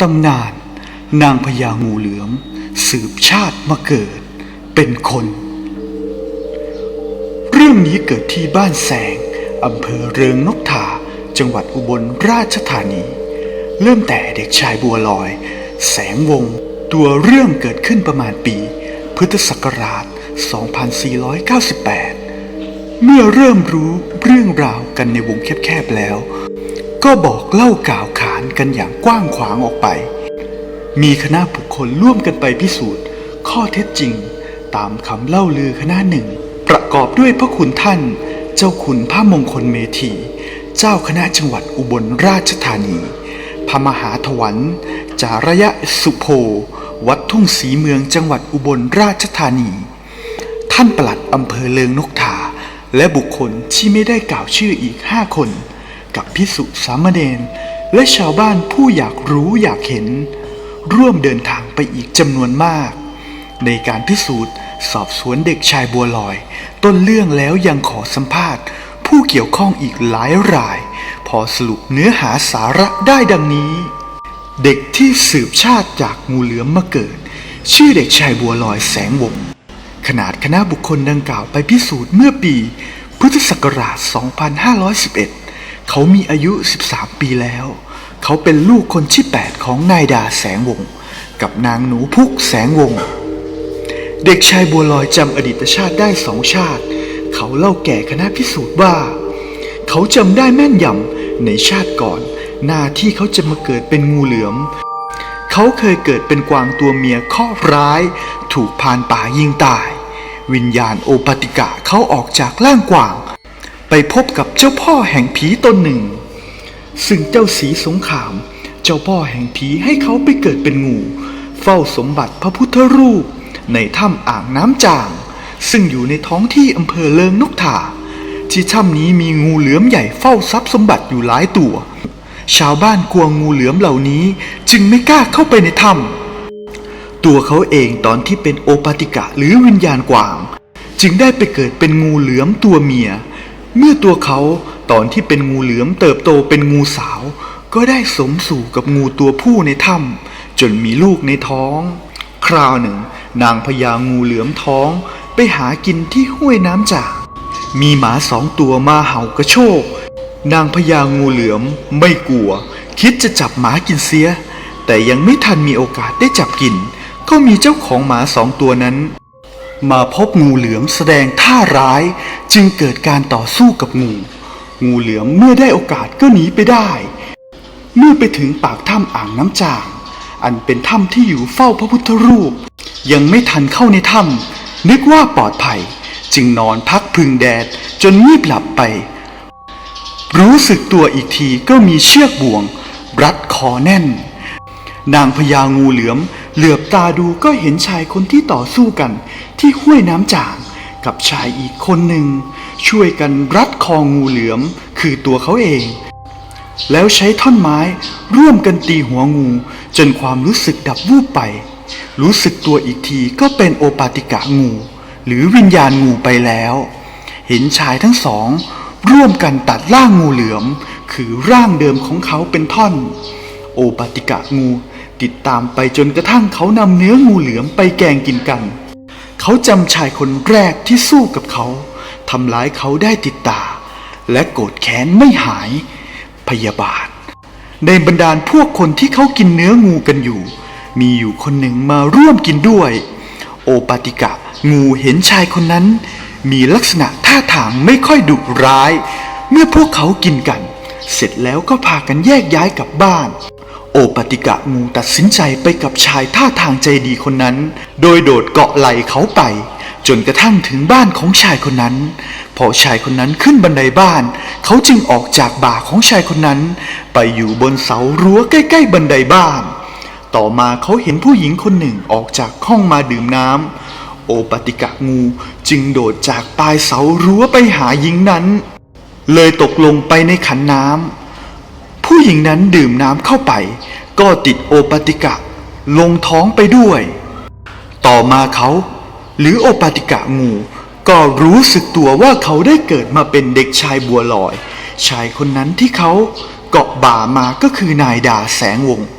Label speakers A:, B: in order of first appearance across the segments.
A: ตำนาน นางพญางูเหลือม สืบชาติมาเกิด เป็นคน เรื่องนี้เกิดที่บ้านแสงอำเภอเริงนกทาจังหวัดอุบลราชธานี เริ่มแต่เด็กชายบัวลอย แสงวง ตัวเรื่องเกิดขึ้นประมาณปี พุทธศักราช 2498 เมื่อเริ่มรู้เรื่องราวกันในวงแคบๆแล้ว ก็บอกเล่ากล่าวขานกันอย่างกว้างขวางออกไป มีคณะบุคคลร่วมกันไปพิสูจน์ ข้อเท็จจริง ตามคำเล่าลือคณะหนึ่ง ประกอบด้วยพระคุณท่าน เจ้าคุณพระมงคลเมธี เจ้าคณะจังหวัดอุบลราชธานี พระมหาถวันจาระยะสุโภวัดทุ่งศรีเมืองจังหวัดอุบลราชธานี ท่านปลัดอำเภอเลิงนกทาและบุคคลที่ไม่ได้กล่าวชื่ออีกห้าคน กับพิสุสามเณรและชาวบ้านผู้อยากรู้อยากเห็น ร่วมเดินทางไปอีกจำนวนมาก ในการพิสูจน์ สอบสวนเด็กชายบัวลอย ต้นเรื่องแล้วยังขอสัมภาษณ์ ผู้เกี่ยวข้องอีกหลายราย พอสรุปเนื้อหาสาระได้ดังนี้ เด็กที่สืบชาติจากงูเหลือมมาเกิด ชื่อเด็กชายบัวลอยแสงวงขนาดคณะบุคคลดังกล่าวไปพิสูจน์เมื่อปี พุทธศักราช 2511 เขามีอายุ 13 ปีแล้ว เขาเป็นลูกคนที่ 8 ของนายดาแสงวงศ์กับนางหนูพุกแสงวงศ์เด็กชายบัวลอยจำอดีตชาติได้สองชาติ เขาเล่าแก่คณะพิสูจน์ว่า เขาจำได้แม่นยำในชาติก่อน หน้าที่เขาจะมาเกิดเป็นงูเหลือม เขาเคยเกิดเป็นกวางตัวเมียข้อร้าย ถูกพานป่ายิงตาย วิญญาณโอปติกะเขาออกจากร่างกวาง ไปพบกับเจ้าพ่อแห่งผีตนหนึ่ง ซึ่งเจ้าสีสงขาม เจ้าพ่อแห่งผีให้เขาไปเกิดเป็นงู เฝ้าสมบัติพระพุทธรูป ในถ้ำอ่างน้ำจาง ซึ่งอยู่ในท้องที่อำเภอเลิงนกถาที่ถ้ำนี้มีงูเหลือมใหญ่เฝ้าทรัพย์สมบัติอยู่หลายตัว ชาวบ้านกลัวงูเหลือมเหล่านี้จึงไม่กล้าเข้าไปในถ้ำตัวเขาเองตอนที่เป็นโอปติกะหรือวิญญาณกวาง จึงได้ไปเกิดเป็นงูเหลือมตัวเมีย เมื่อตัวเขาตอนที่เป็นงูเหลือมเติบโตเป็นงูสาว ก็ได้สมสู่กับงูตัวผู้ในถ้ำจนมีลูกในท้อง คราวหนึ่ง นางพญางูเหลือมท้องไปหากินที่ห้วยน้ำจาก มีหมาสองตัวมาเห่ากระโชก นางพญางูเหลือมไม่กลัว คิดจะจับหมากินเสีย แต่ยังไม่ทันมีโอกาสได้จับกิน ก็มีเจ้าของหมาสองตัวนั้น มาพบงูเหลือมแสดงท่าร้ายจึงเกิดการต่อสู้กับงู งูเหลือมเมื่อได้โอกาสก็หนีไปได้ เมื่อไปถึงปากถ้ำอ่างน้ำจาง อันเป็นถ้ำที่อยู่เฝ้าพระพุทธรูป ยังไม่ทันเข้าในถ้ำนึกว่าปลอดภัย จึงนอนพักพึ่งแดดจนงีบหลับไป รู้สึกตัวอีกทีก็มีเชือกบ่วง รัดคอแน่น นางพญางูเหลือม เหลือบตาดูก็เห็นชายคนที่ต่อสู้กัน ที่ห้วยน้ำจาง กับชายอีกคนหนึ่ง ช่วยกันรัดคองูเหลือม คือตัวเขาเอง แล้วใช้ท่อนไม้ร่วมกันตีหัวงู จนความรู้สึกดับวูบไป รู้สึกตัวอีกทีก็เป็นโอปาติกะงู หรือวิญญาณงูไปแล้ว เห็นชายทั้งสอง ร่วมกันตัดร่างงูเหลือม คือร่างเดิมของเขาเป็นท่อน โอปาติกะงู ติดตามไปจนกระทั่งเขานำเนื้องูเหลือมไปแกงกินกัน เขาจำชายคนแรกที่สู้กับเขาทำร้ายเขาได้ติดตา และโกรธแค้นไม่หาย พยาบาท ในบรรดาพวกคนที่เขากินเนื้องูกันอยู่ มีอยู่คนหนึ่งมาร่วมกินด้วย โอปาติกะงูเห็นชายคนนั้น มีลักษณะท่าทางไม่ค่อยดุร้าย เมื่อพวกเขากินกัน เสร็จแล้วก็พากันแยกย้ายกลับบ้าน โอปติกะงูตัดสินใจไปกับชายท่าทางใจดีคนนั้น โดยโดดเกาะไหล่เขาไป จนกระทั่งถึงบ้านของชายคนนั้น พอชายคนนั้นขึ้นบันไดบ้าน เขาจึงออกจากบ่าของชายคนนั้น ไปอยู่บนเสารั้วใกล้ๆบันไดบ้าน ต่อมาเขาเห็นผู้หญิงคนหนึ่งออกจากห้องมาดื่มน้ำโอปติกะงูจึงโดดจากปลายเสารั้วไปหาหญิงนั้น เลยตกลงไปในขันน้ำ ผู้หญิงนั้นดื่มน้ำเข้าไป ก็ติดโอปติกะ ลงท้องไปด้วย ต่อมาเขา หรือโอปติกะงู ก็รู้สึกตัวว่าเขาได้เกิดมาเป็นเด็กชายบัวลอย ชายคนนั้นที่เขาเกาะบ่ามาก็คือนายดาแสงวงศ์พ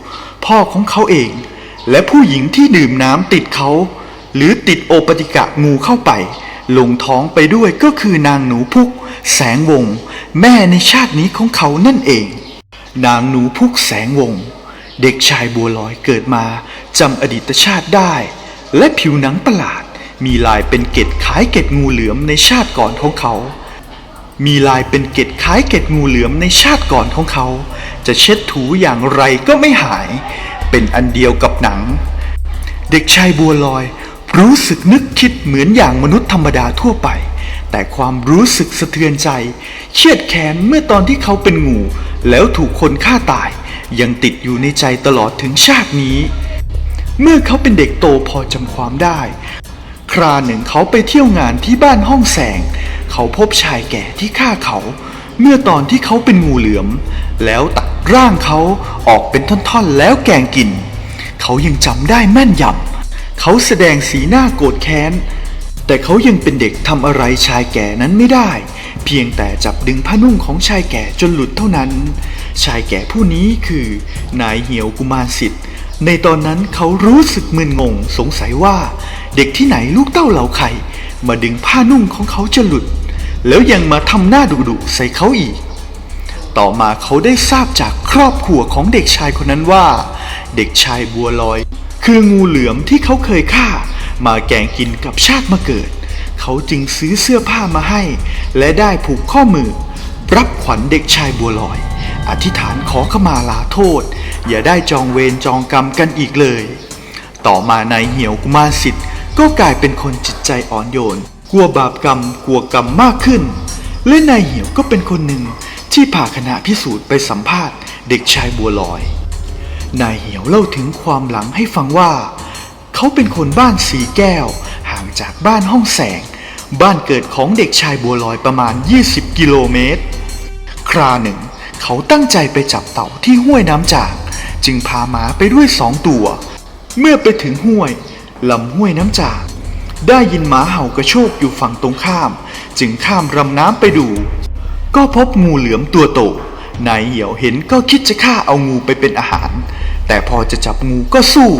A: พ่อของเขาเอง และผู้หญิงที่ดื่มน้ำติดเขา หรือติดโอปติกะงูเข้าไป ลงท้องไปด้วยก็คือนางหนูพุก แสงวง แม่ในชาตินี้ของเขานั่นเอง นางหนูพุกแสงวง เด็กชายบัวลอยเกิดมาจำอดีตชาติได้ และผิวหนังประหลาด มีลายเป็นเกล็ดคล้ายเกล็ดงูเหลือมในชาติก่อนของเขา มีลายเป็นเกล็ดคล้ายเกล็ดงูเหลือมในชาติก่อนของเขา จะเช็ดถูอย่างไรก็ไม่หาย เป็นอันเดียวกับหนัง เด็กชายบัวลอยรู้สึกนึกคิดเหมือนอย่างมนุษย์ธรรมดาทั่วไป แต่ความรู้สึกสะเทือนใจ เครียดแค้นเมื่อตอนที่เขาเป็นงู แล้วถูกคนฆ่าตายยังติดอยู่ในใจตลอดถึงชาตินี้ เมื่อเขาเป็นเด็กโตพอจำความได้ คราหนึ่งเขาไปเที่ยวงานที่บ้านห้องแสง เขาพบชายแก่ที่ฆ่าเขา เมื่อตอนที่เขาเป็นงูเหลือม แล้วตัดร่างเขาออกเป็นท่อนๆแล้วแกงกิน เขายังจำได้แม่นยำเขาแสดงสีหน้าโกรธแค้น แต่เขายังเป็นเด็กทำอะไรชายแก่นั้นไม่ได้ เพียงแต่จับดึงผ้านุ่งของชายแก่จนหลุดเท่านั้น ชายแก่ผู้นี้คือ นายเหี่ยวกุมารสิทธิ์ ในตอนนั้นเขารู้สึกมึนงงสงสัยว่า เด็กที่ไหนลูกเต้าเหล่าไข่ มาดึงผ้านุ่งของเขาจนหลุด แล้วยังมาทำหน้าดุๆใส่เขาอีก ต่อมาเขาได้ทราบจากครอบครัวของเด็กชายคนนั้นว่า เด็กชายบัวลอย คืองูเหลือมที่เขาเคยฆ่า มาแกงกินกับชาติมาเกิด เขาจึงซื้อเสื้อผ้ามาให้ และได้ผูกข้อมือ รับขวัญเด็กชายบัวลอย อธิษฐานขอขมาลาโทษ อย่าได้จองเวรจองกรรมกันอีกเลย ต่อมานายเหี่ยวกุมารสิทธิ์ก็กลายเป็นคนจิตใจอ่อนโยน กลัวบาปกรรม กลัวกรรมมากขึ้น และนายเหี่ยวก็เป็นคนหนึ่งที่พาคณะพิสูจน์ไปสัมภาษณ์เด็กชายบัวลอย นายเหี่ยวเล่าถึงความหลังให้ฟังว่า เขาเป็นคนบ้านสีแก้ว จากบ้านห้องแสง บ้านเกิดของเด็กชายบัวลอยประมาณ 20 กิโลเมตร คราหนึ่ง เขาตั้งใจไปจับเต่าที่ห้วยน้ำจาก จึงพาหมาไปด้วยสองตัว เมื่อไปถึงห้วยลำห้วยน้ำจาก ได้ยินหมาเห่ากระโชกอยู่ฝั่งตรงข้าม จึงข้ามลำน้ำไปดู ก็พบงูเหลือมตัวโตนายเหี่ยวเห็นก็คิดจะฆ่าเอางูไปเป็นอาหาร แต่พอจะจับงูก็สู้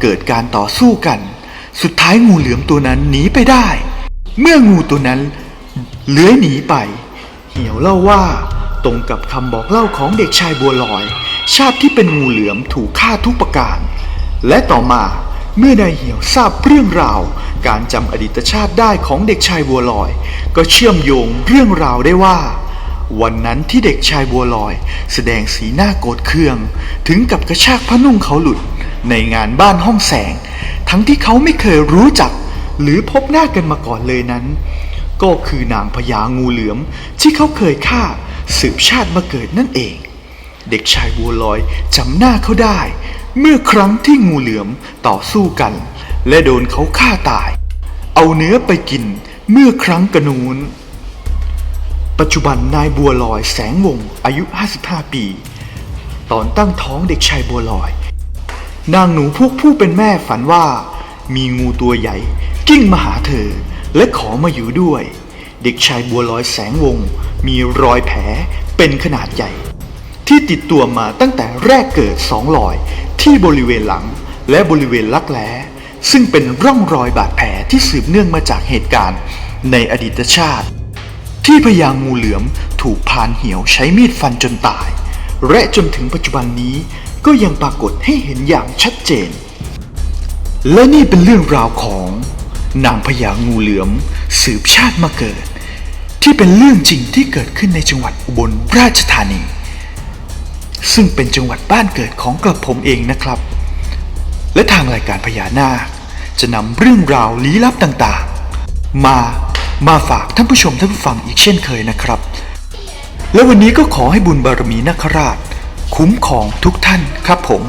A: เกิดการต่อสู้กัน สุดท้ายงูเหลือมตัวนั้นหนีไปได้ เมื่องูตัวนั้นเลื้อยหนีไป เหี่ยวเล่าว่า ตรงกับคำบอกเล่าของเด็กชายบัวลอย ชาติที่เป็นงูเหลือมถูกฆ่าทุกประการ และต่อมาเมื่อนายเหี่ยวทราบเรื่องราว การจำอดีตชาติได้ของเด็กชายบัวลอย ก็เชื่อมโยงเรื่องราวได้ว่า วันนั้นที่เด็กชายบัวลอย แสดงสีหน้าโกรธเคือง ถึงกับกระชากผ้านุ่งเขาหลุด ในงานบ้านห้องแสง ทั้งที่เขาไม่เคยรู้จัก หรือพบหน้ากันมาก่อนเลยนั้น ก็คือนางพญางูเหลือมที่เขาเคยฆ่าสืบชาติมาเกิดนั่นเอง เด็กชายบัวลอยจำหน้าเขาได้ เมื่อครั้งที่งูเหลือมต่อสู้กัน และโดนเขาฆ่าตาย เอาเนื้อไปกินเมื่อครั้งกระนูนปัจจุบันนายบัวลอยแสงวงอายุ 55 ปี ตอนตั้งท้องเด็กชายบัวลอย นางหนูพวกผู้เป็นแม่ฝันว่า มีงูตัวใหญ่ กิ้งมาหาเธอ และขอมาอยู่ด้วย เด็กชายบัวลอยแสงวง มีรอยแผลเป็นขนาดใหญ่ ที่ติดตัวมาตั้งแต่แรกเกิดสองรอย ที่บริเวณหลังและบริเวณลักแร้ซึ่งเป็นร่องรอยบาดแผลที่สืบเนื่องมาจากเหตุการณ์ ในอดีตชาติ ที่พญางูเหลือมถูกพานเหี่ยวใช้มีดฟันจนตาย และจนถึงปัจจุบันนี้ ก็ยังปรากฏให้เห็นอย่างชัดเจน และนี่เป็นเรื่องราวของนางพญางูเหลือมสืบชาติมาเกิด ที่เป็นเรื่องจริงที่เกิดขึ้นในจังหวัดอุบลราชธานี ซึ่งเป็นจังหวัดบ้านเกิดของกระผมเองนะครับ และทางรายการพญานาคจะนำเรื่องราวลี้ลับต่างๆ มามาฝากท่านผู้ชมท่านผู้ฟังอีกเช่นเคยนะครับ และวันนี้ก็ขอให้บุญบารมีนาคราช คุ้มของทุกท่านครับผม